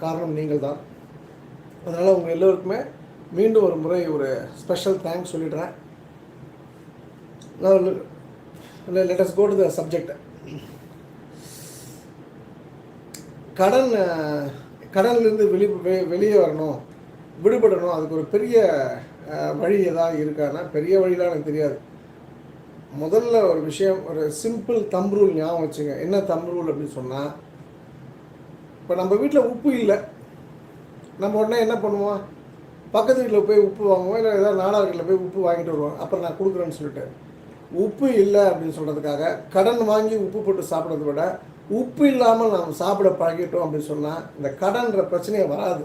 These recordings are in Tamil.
காரணம் நீங்கள் தான் அதனால் உங்கள் எல்லோருக்குமே மீண்டும் ஒரு முறை ஒரு ஸ்பெஷல் தேங்க்ஸ் சொல்லிடுறேன். Let us go to the subject கடன் அஹ், கடன்லேருந்து வெளி வெளியே வரணும் விடுபடணும் அதுக்கு ஒரு பெரிய வழி ஏதாவது இருக்கான்னா பெரிய வழிலாம் எனக்கு தெரியாது. முதல்ல ஒரு விஷயம் ஒரு சிம்பிள் தம் ரூல் ஞாபகம் வச்சுங்க. என்ன தம் ரூல் அப்படின்னு சொன்னால் இப்போ நம்ம வீட்டில் உப்பு இல்லை. நம்ம உடனே என்ன பண்ணுவோம்? பக்கத்து வீட்டில் போய் உப்பு வாங்குவோம். இல்லை ஏதாவது நாடார்களில் போய் உப்பு வாங்கிட்டு வருவோம். அப்புறம் நான் கொடுக்குறேன்னு சொல்லிட்டு. உப்பு இல்லை அப்படின்னு சொல்கிறதுக்காக கடன் வாங்கி உப்பு போட்டு சாப்பிட்றத விட உப்பு இல்லாமல் நாம் சாப்பிட பழகிட்டோம் அப்படின்னு சொன்னால் இந்த கடன்ற பிரச்சனையே வராது.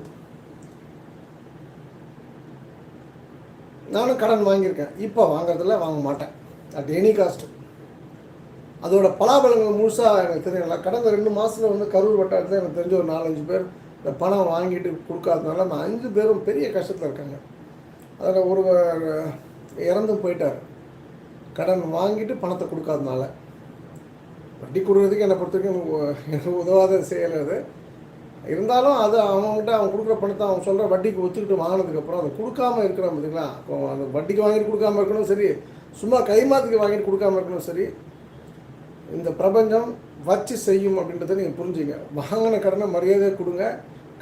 நானும் கடன் வாங்கியிருக்கேன். இப்போ வாங்குறதில்ல வாங்க மாட்டேன். அட் எனி காஸ்ட்டு அதோட பலாபலங்கள் முழுசாக எனக்கு தெரியல கடந்த ரெண்டு மாதத்தில் வந்து கரூர் வட்டாரத்தில் எனக்கு தெரிஞ்ச ஒரு நாலஞ்சு பேர் இந்த பணம் வாங்கிட்டு கொடுக்காதனால அந்த அஞ்சு பேரும் பெரிய கஷ்டத்தில் இருக்காங்க. அதில் ஒருவர் இறந்தும் போயிட்டார். கடன் வாங்கிட்டு பணத்தை கொடுக்காதனால வட்டி கொடுக்கறதுக்கு என்னை பொறுத்த வரைக்கும் எனக்கு உதவாத செயல் அது. இருந்தாலும் அது அவங்ககிட்ட அவன் கொடுக்குற பணத்தை அவன் சொல்கிற வட்டிக்கு ஒத்துக்கிட்டு வாங்கினதுக்கப்புறம் அதை கொடுக்காம இருக்கிறான் பார்த்தீங்களா அந்த வட்டிக்கு வாங்கிட்டு கொடுக்காம இருக்கணும் சரி. சும்மா கைமாத்துக்கு வாங்கிட்டு கொடுக்காம இருக்கணும் சரி. இந்த பிரபஞ்சம் வச்சு செய்யும் அப்படின்றத நீங்கள் புரிஞ்சுங்க. வாங்கின கடனை மரியாதையை கொடுங்க.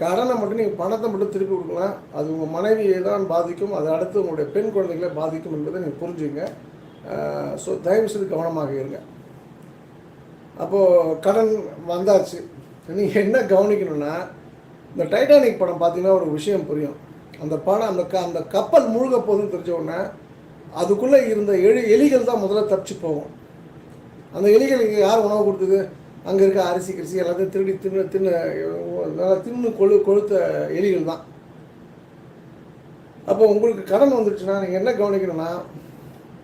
கடனை மட்டும் நீங்கள் பணத்தை மட்டும் திருப்பி கொடுக்கலாம். அது உங்கள் மனைவியை தான் பாதிக்கும். அது அடுத்து உங்களுடைய பெண் குழந்தைகளை பாதிக்கும் என்பதை நீங்கள் புரிஞ்சுங்க. ஸோ தயவு செய்து கவனமாக இருங்க. அப்போது கடன் வந்தாச்சு. நீங்கள் என்ன கவனிக்கணும்னா இந்த டைட்டானிக் படம் பார்த்தீங்கன்னா ஒரு விஷயம் புரியும். அந்த படம் அந்த க அந்த கப்பல் மூழ்க போகுதுன்னு தெரிஞ்ச உடனே அதுக்குள்ளே இருந்த எலி எலிகள் தான் முதல்ல தப்பிச்சு போகும். அந்த எலிகளுக்கு யார் உணவு கொடுத்தது? அங்கே இருக்க அரிசி கிரிசி எல்லாத்தையும் திருடி தின்னு தின்னு நல்லா தின்னு கொழு கொழுத்த எலிகள் தான். அப்போ உங்களுக்கு கடன் வந்துடுச்சுன்னா நீங்கள் என்ன கவனிக்கணும்னா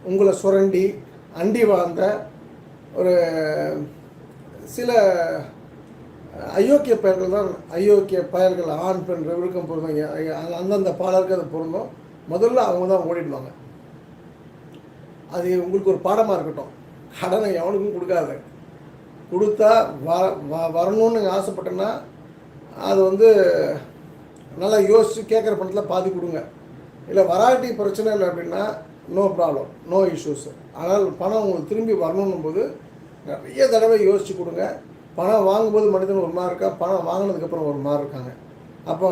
உங்களை சுரண்டி அண்டி வாழ்ந்த ஒரு சில அயோக்கிய பெயர்கள் தான் அயோக்கிய பெயர்கள் ஆண் பெண் விழுக்கம் பொருந்தும் அந்தந்த பாடலுக்கு அது பொருந்தும். முதல்ல அவங்க தான் ஓடிடுவாங்க. அது உங்களுக்கு ஒரு பாடமாக இருக்கட்டும். கடனை எவனுக்கும் கொடுக்காது. கொடுத்தா வ வ- வரணும்னு ஆசைப்பட்டேன்னா அது வந்து நல்லா யோசித்து கேட்குற பணத்தில் பாதி கொடுங்க. இல்லை வராட்டி பிரச்சனை இல்லை அப்படின்னா நோ ப்ராப்ளம் நோ இஷ்யூஸ் ஆனால் பணம் உங்களுக்கு திரும்பி வரணுன்னும் போது நிறைய தடவை யோசித்து கொடுங்க. பணம் வாங்கும்போது மனிதன் ஒரு மாதிரி இருக்கா? பணம் வாங்கினதுக்கப்புறம் ஒரு மாதிரி இருக்காங்க. அப்போ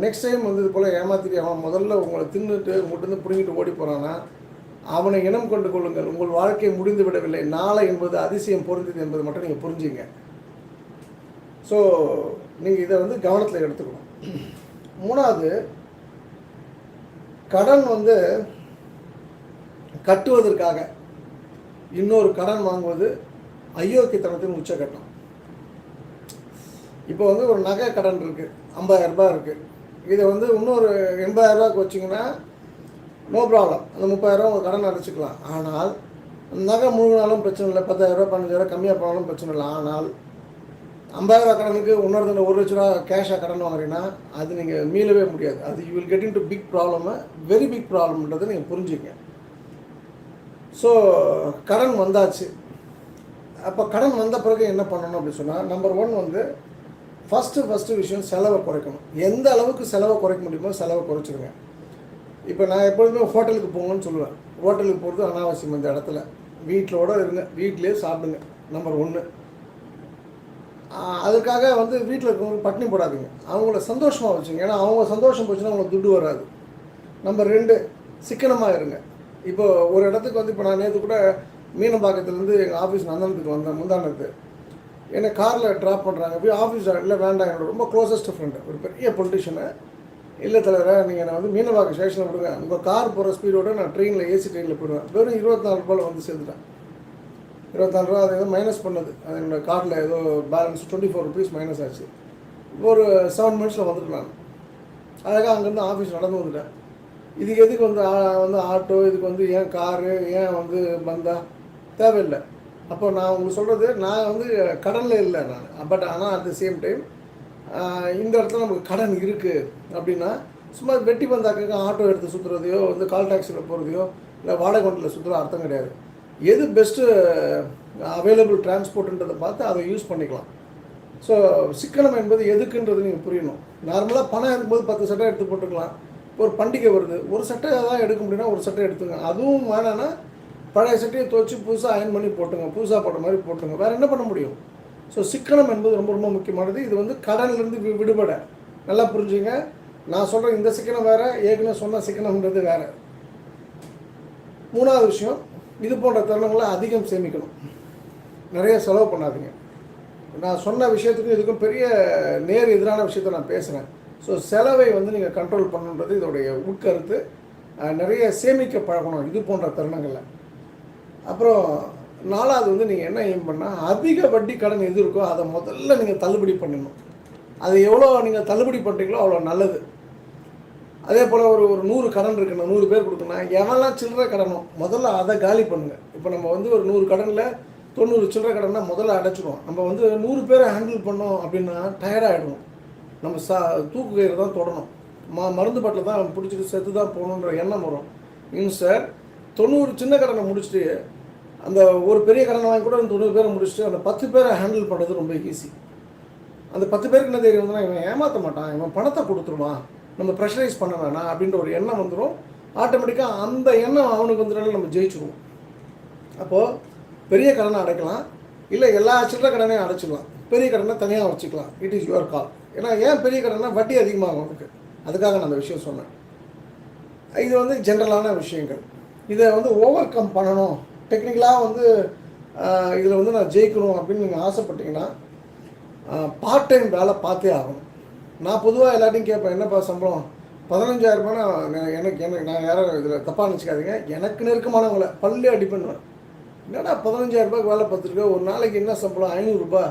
நெக்ஸ்ட் டைம் வந்து இது போல் ஏமாத்திட்டு அவன் முதல்ல உங்களை தின்னுட்டு உங்கள்கிட்ட பிடுங்கிட்டு ஓடி போகிறான்னா அவனை இனம் கொண்டு கொள்ளுங்கள். உங்கள் வாழ்க்கை முடிந்து விடவில்லை நாளை என்பது அதிசயம் பொருந்தது என்பது மட்டும் நீங்கள் புரிஞ்சுங்க. ஸோ நீங்கள் இதை வந்து கவனத்தில் எடுத்துக்கணும். மூணாவது கடன் வந்து கட்டுவதற்காக இன்னொரு கடன் வாங்குவது அயோக்கியத்தனத்தின் உச்சக்கட்டம் இப்போ வந்து ஒரு நகை கடன் இருக்குது ஐம்பதாயிரரூபா இருக்குது இதை வந்து இன்னொரு எண்பதாயிரரூபாக்கு வச்சிங்கன்னா நோ ப்ராப்ளம் அந்த முப்பதாயிரம் உங்கள் கடன் அடைச்சிக்கலாம். ஆனால் நகை முழுகினாலும் பிரச்சனை இல்லை. பத்தாயிரரூபா பதினஞ்சாயிரம் கம்மியாக போனாலும் பிரச்சனை இல்லை. ஆனால் ஐம்பதாயிரம் கடனுக்கு இன்னொருத்தங்க ஒரு லட்ச ரூபா கேஷாக கடன் வாங்குறீங்கன்னா அது நீங்கள் மீளவே முடியாது. அது you will get into big problem very big ப்ராப்ளம்ன்றதை நீங்கள் புரிஞ்சுங்க ஸோ கடன் வந்தாச்சு. அப்போ கடன் வந்த பிறகு என்ன பண்ணணும் அப்படின்னு சொன்னால் நம்பர் ஒன் வந்து ஃபஸ்ட்டு ஃபஸ்ட்டு விஷயம் செலவை குறைக்கணும். எந்த அளவுக்கு செலவை குறைக்க முடியுமோ செலவை குறைச்சிருங்க. இப்போ நான் எப்பொழுதுமே ஹோட்டலுக்கு போங்கன்னு சொல்லுவேன். ஹோட்டலுக்கு போகிறது அனாவசியம் இந்த இடத்துல. வீட்டிலோட இருங்க. வீட்டிலே சாப்பிடுங்க. நம்பர் ஒன்று அதுக்காக வந்து வீட்டில் இருக்கவங்க பட்டினி போடாதீங்க. அவங்கள சந்தோஷமாக வச்சுங்க. ஏன்னா அவங்க சந்தோஷம் போச்சுன்னா அவங்களுக்கு துட்டு வராது. நம்பர் ரெண்டு சிக்கனமாக இருங்க. இப்போ ஒரு இடத்துக்கு வந்து இப்போ நான் நேற்று கூட மீனம்பாக்கத்துலேருந்து எங்கள் ஆஃபீஸ் நந்தனத்துக்கு வந்தேன் முந்தானத்து. என்னை காரில் ட்ராப் பண்ணுறாங்க போய் ஆஃபீஸ் இல்லை வேண்டாம். என்னோட ரொம்ப க்ளோசஸ்ட் ஃப்ரெண்டு ஒரு பெரிய பொலிட்டிஷியனை இல்லை தலைவரை நீங்கள் என்னை வந்து மீனவாக்கு ஸ்டேஷனில் விடுங்க உங்கள் கார் போகிற ஸ்பீடோட நான் ட்ரெயினில் ஏசி ட்ரெயினில் போயிடுவேன். வெறும் இருபத்தாறு ரூபாயில் வந்து சேர்ந்துட்டேன். இருபத்தாறு ரூபா அது ஏதோ மைனஸ் பண்ணது. அது என்னோட கார்டில் ஏதோ balance twenty four rupees minus ஆச்சு. ஒரு செவன் மினிட்ஸில் வந்துட்டு நான். அழகாக அங்கேருந்து ஆஃபீஸ் நடந்து வந்துட்டேன். இதுக்கு எதுக்கு வந்து வந்து ஆட்டோ இதுக்கு வந்து ஏன் காரு ஏன் வந்து பந்தா? தேவையில்லை. அப்போ நான் உங்களுக்கு சொல்கிறது நான் வந்து கடலில் இல்லை நான். பட் ஆனால் அட் த சேம் டைம் இந்த இடத்துல நமக்கு கடன் இருக்குது அப்படின்னா சும்மா வெட்டி பந்தாக்க ஆட்டோ எடுத்து சுற்றுறதையோ வந்து கால் டாக்ஸியில் போகிறதையோ இல்லை வாடகை வண்டியில் சுற்றுற அர்த்தம் கிடையாது. எது பெஸ்ட்டு அவைலபிள் டிரான்ஸ்போர்ட்டுன்றதை பார்த்து அதை யூஸ் பண்ணிக்கலாம். ஸோ சிக்கனம் என்பது எதுக்குன்றது நீங்கள் புரியணும். நார்மலாக பணம் இருக்கும்போது பத்து சட்டை எடுத்து போட்டுக்கலாம். ஒரு பண்டிகை வருது. ஒரு சட்டை தான் எடுக்க முடியும்னா ஒரு சட்டை எடுத்துங்க. அதுவும் வேணான்னா பழைய சட்டையை துவச்சி புதுசாக அயன் பண்ணி போட்டுங்க. புதுசாக போட்ட மாதிரி போட்டுங்க. வேறு என்ன பண்ண முடியும்? ஸோ சிக்கனம் என்பது ரொம்ப ரொம்ப முக்கியமானது. இது வந்து கடன்லேருந்து வி விடுபட. நல்லா புரிஞ்சுங்க. நான் சொல்கிற இந்த சிக்கனம் வேறு ஏற்கனவே சொன்ன சிக்கனம்ன்றது வேறு. மூணாவது விஷயம் இது போன்ற தருணங்களை அதிகம் சேமிக்கணும். நிறைய செலவு பண்ணாதீங்க. நான் சொன்ன விஷயத்துக்கும் இதுக்கும் பெரிய நேர் எதிரான விஷயத்த நான் பேசுகிறேன் ஸோ செலவை வந்து நீங்கள் கண்ட்ரோல் பண்ணணுன்றது இதோடைய உட்கருத்து. நிறைய சேமிக்க பழகணும். இது போன்ற தருணங்களில். அப்புறம் நாலாவது வந்து நீங்கள் என்ன எய்ம் பண்ணால் அதிக வட்டி கடன் எது இருக்கோ அதை முதல்ல நீங்கள் தள்ளுபடி பண்ணணும். அது எவ்வளோ நீங்கள் தள்ளுபடி பண்ணுறீங்களோ அவ்வளோ நல்லது. அதே போல் ஒரு ஒரு நூறு கடன் இருக்குண்ணா நூறு பேர் கொடுக்கணும் எவன்லாம் சில்லறை கடனோ முதல்ல அதை காலி பண்ணுங்கள் இப்போ நம்ம வந்து ஒரு நூறு கடனில் தொண்ணூறு சில்லறை கடன்னா முதல்ல அடைச்சிடுவோம் நம்ம வந்து நூறு பேரை ஹேண்டில் பண்ணோம் அப்படின்னா டயர்டாகிடுவோம் நம்ம சா தூக்கு கயிறு தான் தொடணும். ம மருந்து பாட்டில் தான் பிடிச்சிட்டு செத்து தான் போகணுன்ற எண்ணம் வரும். இன்னும் சார் தொண்ணூறு சின்ன கடனை முடிச்சுட்டு அந்த ஒரு பெரிய கடன் வாங்கி கூட அந்த தொண்ணூறு பேரை முடிச்சுட்டு அந்த பத்து பேரை ஹேண்டில் பண்ணுறது ரொம்ப ஈஸி அந்த பத்து பேருக்கு என்ன தெரியும் வந்துன்னா இவன் ஏமாற்ற மாட்டான் இவன் பணத்தை கொடுத்துருவான் நம்ம ப்ரெஷரைஸ் பண்ண வேணாம் அப்படின்ற ஒரு எண்ணம் வந்துடும் ஆட்டோமேட்டிக்காக அந்த எண்ணம் அவனுக்கு வந்துட்டாலும் நம்ம ஜெயிச்சிடுவோம் அப்போது பெரிய கடனை அடைக்கலாம். இல்லை எல்லா சில்லற கடனையும் அடைச்சிடலாம். பெரிய கடனை தனியாக வச்சுக்கலாம். இட் இஸ் யுவர் கால் ஏன்னா ஏன் பெரிய கடனை வட்டி அதிகமாகும் அதுக்கு அதுக்காக நான் அந்த விஷயம் சொன்னேன். இது வந்து ஜென்ரலான விஷயங்கள். இதை வந்து ஓவர் கம் பண்ணணும். டெக்னிக்கலாக வந்து இதில் வந்து நான் ஜெயிக்கணும் அப்படின்னு நீங்கள் ஆசைப்பட்டீங்கன்னா பார்ட் டைம் வேலை பார்த்தே ஆகணும். நான் பொதுவாக எல்லாத்தையும் கேட்பேன் என்னப்பா சம்பளம்? பதினஞ்சாயிரம் ரூபாய் நான் எனக்கு எனக்கு நான் யாரும் இதில் தப்பாக நினச்சிக்காதீங்க. எனக்கு நெருக்கமானவங்கள பள்ளி அடி பண்ணுவேன். என்னடா பதினஞ்சாயிரம் ரூபாய்க்கு வேலை பார்த்துருக்கேன் ஒரு நாளைக்கு என்ன சம்பளம்? ஐநூறுரூபா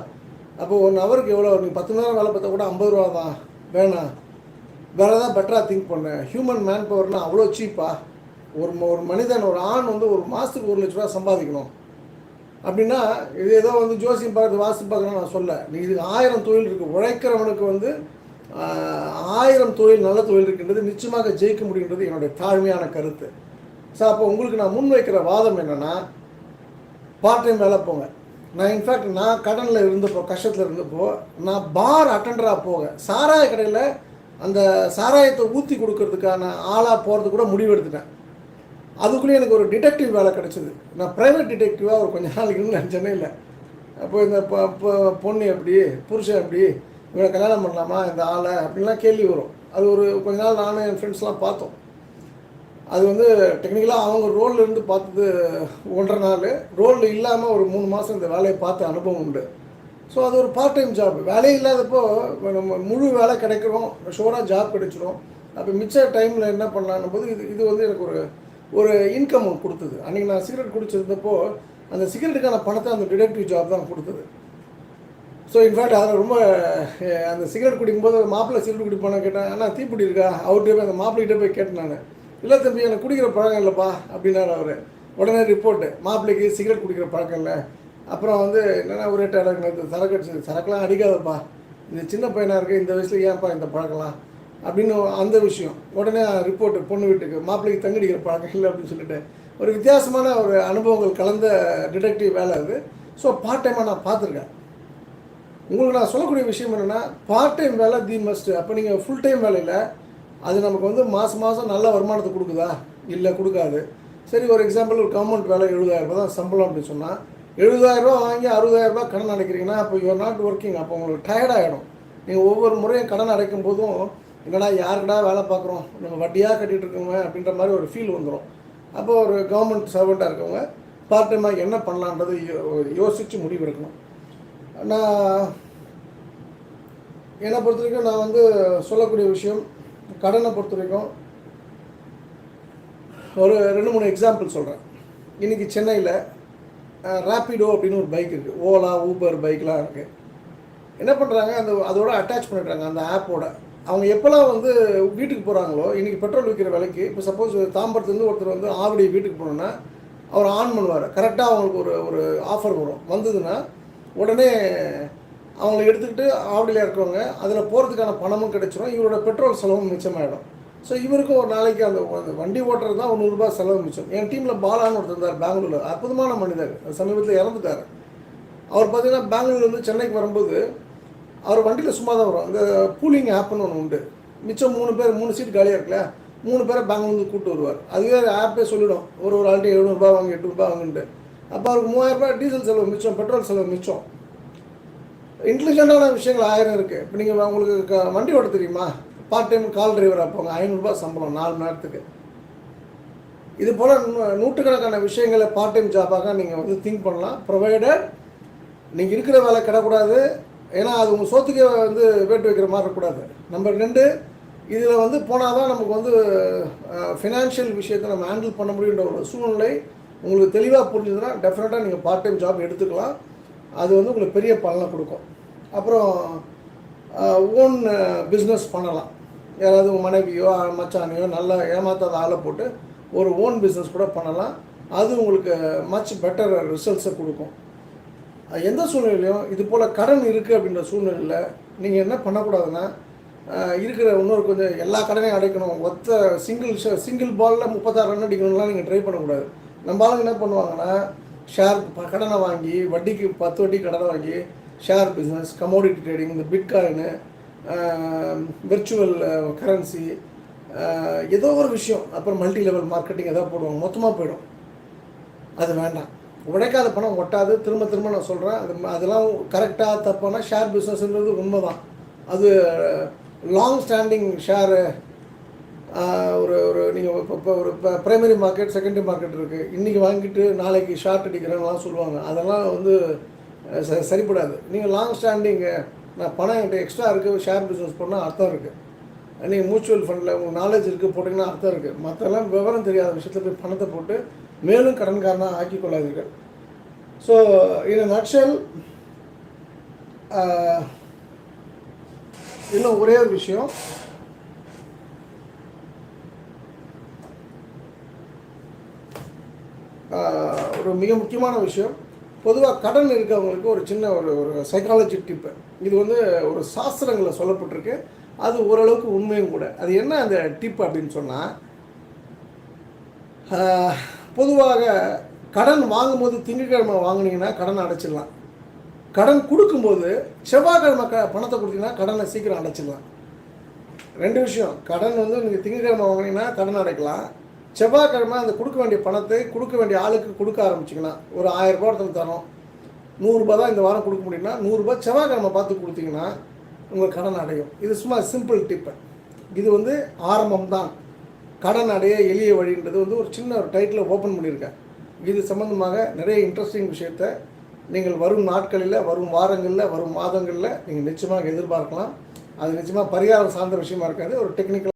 அப்போ ஒன் ஹவருக்கு எவ்வளோ நீங்கள் பத்து நேரம் வேலை பார்த்தா கூட ஐம்பது ரூபா தான். வேணாம். வேறு ஏதாவது பெட்டராக திங்க் பண்ணேன் ஹியூமன் மேன் பவர்னால் அவ்வளோ சீப்பா ஒரு ம- ஒரு மனிதன் ஒரு ஆண் வந்து ஒரு மாதத்துக்கு ஒரு லட்ச ரூபா சம்பாதிக்கணும். அப்படின்னா இது ஏதோ வந்து ஜோசியம் பார்த்து வாசி பார்க்கணும் நான் சொல்ல நீ இதுக்கு ஆயிரம் தொழில் இருக்குது உழைக்கிறவனுக்கு வந்து ஆயிரம் தொழில் நல்ல தொழில் இருக்கின்றது நிச்சயமாக ஜெயிக்க முடியுன்றது என்னுடைய தாழ்மையான கருத்து. ஸோ அப்போ உங்களுக்கு நான் முன்வைக்கிற வாதம் என்னென்னா பார்ட் டைம் வேலை போங்க. நான் இன்ஃபேக்ட் நான் கடனில் இருந்தப்போ கஷ்டத்தில் இருந்தப்போ நான் பார் அட்டண்டராக போக சாராய கடையில் அந்த சாராயத்தை ஊற்றி கொடுக்கறதுக்கான ஆளாக போகிறது கூட முடிவெடுத்துட்டேன். அதுக்குள்ளேயே எனக்கு ஒரு டிடெக்டிவ் வேலை கிடச்சிது. நான் ப்ரைவேட் டிடெக்டிவாக ஒரு கொஞ்ச நாளைக்கு இருந்தேன் சென்னையில் அப்போ இந்த பொண்ணு எப்படி புருஷன் எப்படி இவனை கல்யாணம் பண்ணலாமா இந்த ஆளை அப்படின்லாம் கேள்வி வரும். அது ஒரு கொஞ்ச நாள் நானும் என் ஃப்ரெண்ட்ஸ்லாம் பார்த்தோம். அது வந்து டெக்னிக்கலாக அவங்க ரோலில் இருந்து பார்த்தது ஒன்றரை நாள். ரோலில் இல்லாமல் ஒரு மூணு மாதம் இந்த வேலையை பார்த்த அனுபவம் உண்டு. ஸோ அது ஒரு பார்ட் டைம் ஜாப் வேலையே இல்லாதப்போ நம்ம முழு வேலை கிடைக்கிறோம். ஷோராக ஜாப் கிடைச்சிரும். அப்போ மிச்ச டைமில் என்ன பண்ணலான்னும் போது இது இது வந்து எனக்கு ஒரு ஒரு இன்கம் கொடுத்தது. அன்றைக்கி நான் சிகரெட் குடிச்சிருந்தப்போ அந்த சிகரெட்டுக்கான பணத்தை அந்த டிடெக்டிவ் ஜாப் தான் கொடுத்தது. ஸோ இன்ஃபேக்ட் அதில் ரொம்ப அந்த சிகரெட் குடிக்கும்போது மாப்பிள்ளை சிகரெட் குடிப்பான கேட்டேன். ஆனால் தீப்பிடி இருக்கா? அவர்கிட்ட போய் அந்த மாப்பிள்ளைகிட்ட போய் கேட்டேன் நான். இல்லை தம்பி எனக்கு குடிக்கிற பழக்கம் இல்லைப்பா அப்படின்னாரு அவர். உடனே ரிப்போர்ட்டு மாப்பிள்ளைக்கு சிகரெட் குடிக்கிற பழக்கம் இல்லை. அப்புறம் வந்து என்னென்னா ஒரு ரேட் சரக்கு அடிச்சது சரக்குலாம் அடிக்காதப்பா. இந்த சின்ன பையனாக இருக்குது இந்த வயசில் ஏன்ப்பா இந்த பழக்கம்லாம்? அப்படின்னு அந்த விஷயம். உடனே ரிப்போர்ட்டு பொண்ணு வீட்டுக்கு மாப்பிள்ளைக்கு தங்கடிக்கிற பழக்கம் இல்லை அப்படின்னு சொல்லிட்டு. ஒரு வித்தியாசமான ஒரு அனுபவங்கள் கலந்த டிடெக்டிவ் வேலை அது. ஸோ பார்ட் டைமாக நான் பார்த்துருக்கேன். உங்களுக்கு நான் சொல்லக்கூடிய விஷயம் என்னென்னா பார்ட் டைம் வேலை தி மஸ்ட் அப்போ நீங்கள் ஃபுல் டைம் வேலையில் அது நமக்கு வந்து மாதம் மாதம் நல்ல வருமானத்தை கொடுக்குதா? இல்லை கொடுக்காது. சரி ஒரு எக்ஸாம்பிள் ஒரு கவர்மெண்ட் வேலை எழுபதாயிரம் தான் சம்பளம் அப்படின்னு சொன்னால் எழுபதாயிரரூபா வாங்கி அறுபதாயிரம் கடன் அடைக்கிறீங்கன்னா அப்போ யூஆர் நாட் ஒர்க்கிங் அப்போ உங்களுக்கு டயர்ட் ஆகிடும் நீங்கள் ஒவ்வொரு முறையும் கடன் அடைக்கும் போதும் என்னடா யாருக்கடா வேலை பார்க்குறோம்? நம்ம வட்டியாக கட்டிகிட்டு இருக்கோங்க அப்படின்ற மாதிரி ஒரு ஃபீல் வந்துடும் அப்போ ஒரு கவர்மெண்ட் சர்வெண்ட்டாக இருக்கவங்க பார்ட் டைமாக என்ன பண்ணலான்றது யோ- யோசித்து முடிவெடுக்கணும் நான் என்னை பொறுத்த வரைக்கும் நான் வந்து சொல்லக்கூடிய விஷயம் கடனை பொறுத்த வரைக்கும் ஒரு ரெண்டு மூணு எக்ஸாம்பிள் சொல்கிறேன் இன்றைக்கி சென்னையில் ரேப்பிடோ அப்படின்னு ஒரு பைக் இருக்குது ஓலா ஊபர் பைக்லாம் இருக்குது என்ன பண்ணுறாங்க அந்த அதோட அட்டாச் பண்ணிடுறாங்க அந்த ஆப்போட அவங்க எப்போல்லாம் வந்து வீட்டுக்கு போகிறாங்களோ இன்றைக்கி பெட்ரோல் விற்கிற விலைக்கு இப்போ சப்போஸ் தாம்பரத்துலேருந்து ஒருத்தர் வந்து ஆவடி வீட்டுக்கு போனோன்னா அவர் ஆன் பண்ணுவார். கரெக்டாக அவங்களுக்கு ஒரு ஒரு ஆஃபர் வரும். வந்ததுன்னா உடனே அவங்கள எடுத்துக்கிட்டு ஆவடியில் இருக்கிறவங்க அதில் போகிறதுக்கான பணமும் கிடைச்சிரும். இவரோட பெட்ரோல் செலவும் மிச்சமாயிடும். ஸோ இவருக்கும் ஒரு நாளைக்கு அந்த அந்த வண்டி ஓட்டுறது தான் ஒரு நூறுரூபா செலவு மிச்சம். என் டீமில் பாலான்னு ஒருத்தர் இருந்தார் பெங்களூரில். அற்புதமான மனிதர். சமீபத்தில் இறந்துட்டார். அவர் பார்த்தீங்கன்னா பெங்களூர்லேருந்து சென்னைக்கு வரும்போது அவர் வண்டியில் சும்மா தான் வரும் அந்த பூலிங் ஆப்னு ஒன்று உண்டு. மிச்சம் மூணு பேர் மூணு சீட் காலியாக இருக்குல்ல மூணு பேரை பெங்களூர்ந்து கூப்பிட்டு வருவார். அதுவே ஆப்பே சொல்லிடும். ஒரு ஒரு ஆள்கிட்ட எழுநூறுபா வாங்க எட்நூறுபா வாங்கிட்டு அப்போ அவருக்கு மூவாயிரம் டீசல் செலவு மிச்சம் பெட்ரோல் செலவு மிச்சம். இன்டெலிஜென்ட்டான விஷயங்கள் ஆயிரம் இருக்குது இப்போ நீங்கள் உங்களுக்கு க- வண்டி ஓட்ட தெரியுமா? பார்ட் டைம் கால் டிரைவராக போங்க ஐநூறுரூபா சம்பளம் நாலு மணி நேரத்துக்கு. இது போல் நூற்றுக்கணக்கான விஷயங்களை பார்ட் டைம் ஜாபாக நீங்கள் வந்து திங்க் பண்ணலாம். ப்ரொவைடட் நீங்கள் இருக்கிற வேலை கிடக்கூடாது. ஏன்னா அது உங்கள் சோத்துக்கே வந்து வேட்டு வைக்கிற மாதிரி இருக்கக்கூடாது. நம்பர் ரெண்டு இதில் வந்து போனால் தான் நமக்கு வந்து ஃபினான்ஷியல் விஷயத்தை நம்ம ஹேண்டில் பண்ண முடியுன்ற ஒரு சூழ்நிலை உங்களுக்கு தெளிவாக புரிஞ்சுதுன்னா டெஃபினட்டாக நீங்கள் பார்ட் டைம் ஜாப் எடுத்துக்கலாம். அது வந்து உங்களுக்கு பெரிய பலனை கொடுக்கும். அப்புறம் ஓன் பிஸ்னஸ் பண்ணலாம். யாராவது உங்கள் மனைவியோ மச்சானையோ நல்லா ஏமாத்தாத ஆளை போட்டு ஒரு ஓன் பிஸ்னஸ் கூட பண்ணலாம். அது உங்களுக்கு மச் பெட்டர் ரிசல்ட்ஸை கொடுக்கும். எந்த சூழ்நிலையிலையும் இது போல் கடன் இருக்குது அப்படின்ற சூழ்நிலையில் நீங்கள் என்ன பண்ணக்கூடாதுன்னா இருக்கிற இன்னொரு கொஞ்சம் எல்லா கடனையும் அடைக்கணும். ஒத்த சிங்கிள் சிங்கிள் பாலில் முப்பத்தாறு ரன் அடிக்கணும்லாம் நீங்கள் ட்ரை பண்ணக்கூடாது. நம்ம ஆளுங்க என்ன பண்ணுவாங்கன்னா ஷேர் கடனை வாங்கி வட்டிக்கு பத்து வட்டி கடனை வாங்கி ஷேர் பிஸ்னஸ் கமோடிட்டி ட்ரேடிங் இந்த பிட்காயினு விர்ச்சுவல் கரன்சி ஏதோ ஒரு விஷயம். அப்புறம் மல்டி லெவல் மார்க்கெட்டிங் ஏதாவது போடுவாங்க. மொத்தமாக போயிடும். அது வேண்டாம். உழைக்காத பணம் ஒட்டாது. திரும்ப திரும்ப நான் சொல்கிறேன் அது அதெல்லாம் கரெக்டாக தப்பானா ஷேர் பிஸ்னஸ்ன்றது உண்மை தான் அது லாங் ஸ்டாண்டிங் ஷேரு ஒரு ஒரு நீங்கள் இப்போ இப்போ ஒரு இப்போ ப்ரைமரி மார்க்கெட் செகண்டரி மார்க்கெட் இருக்குது இன்றைக்கி வாங்கிட்டு நாளைக்கு ஷார்ட் அடிக்கிறேன்லாம் சொல்லுவாங்க. அதெல்லாம் வந்து ச சரிப்படாது. நீங்கள் லாங் ஸ்டாண்டிங்கு நான் பணம் என்கிட்ட எக்ஸ்ட்ரா இருக்குது ஷேர் பிஸ்னஸ் பண்ணால் அர்த்தம் இருக்குது நீங்கள் மியூச்சுவல் ஃபண்டில் உங்களுக்கு நாலேஜ் இருக்குது போட்டிங்கன்னா அர்த்தம் இருக்குது மற்றெல்லாம் விவரம் தெரியாத விஷயத்தில் போய் பணத்தை போட்டு மேலும் கடன்காரனாக ஆக்கி கொள்ளாதீர்கள் ஸோ இன் நட்ஷல் இன்னும் ஒரே ஒரு விஷயம். ஒரு மிக முக்கியமான விஷயம். பொதுவாக கடன் இருக்கவங்களுக்கு ஒரு சின்ன ஒரு ஒரு சைக்காலஜி டிப்பு இது வந்து ஒரு சாஸ்திரங்களில் சொல்லப்பட்டிருக்கு. அது ஓரளவுக்கு உண்மையும் கூட. அது என்ன அந்த டிப் அப்படின்னு சொன்னால் பொதுவாக கடன் வாங்கும்போது திங்கக்கிழமை வாங்குனீங்கன்னா கடனை அடைச்சிடலாம். கடன் கொடுக்கும்போது செவ்வாய்க்கிழமை க பணத்தை கொடுத்தீங்கன்னா கடனை சீக்கிரம் அடைச்சிடலாம். ரெண்டு விஷயம். கடன் வந்து நீங்கள் திங்கக்கிழமை வாங்கினீங்கன்னா கடன் அடைக்கலாம். செவ்வாய்க்கிழமை அந்த கொடுக்க வேண்டிய பணத்தை கொடுக்க வேண்டிய ஆளுக்கு கொடுக்க ஆரம்பிச்சிங்கன்னா ஒரு ஆயிரம் ரூபா ஒருத்தனுக்கு தரோம். நூறுரூபா தான் இந்த வாரம் கொடுக்க முடியும்னா நூறுரூபா செவ்வாய்க்கிழமை பார்த்து கொடுத்தீங்கன்னா உங்கள் கடன் அடையும். இது சும்மா சிம்பிள் டிப்பு இது வந்து ஆரம்பம் தான். கடன் அடைய எளிய வழின்றது வந்து ஒரு சின்ன ஒரு டைட்டில் ஓப்பன் பண்ணியிருக்கேன். இது சம்மந்தமாக நிறைய இன்ட்ரெஸ்டிங் விஷயத்தை நீங்கள் வரும் நாட்களில் வரும் வாரங்களில் வரும் மாதங்களில் நீங்கள் நிச்சயமாக எதிர்பார்க்கலாம். அது நிச்சயமாக பரிகாரம் சார்ந்த விஷயமா இருக்காது. ஒரு டெக்னிக்கல்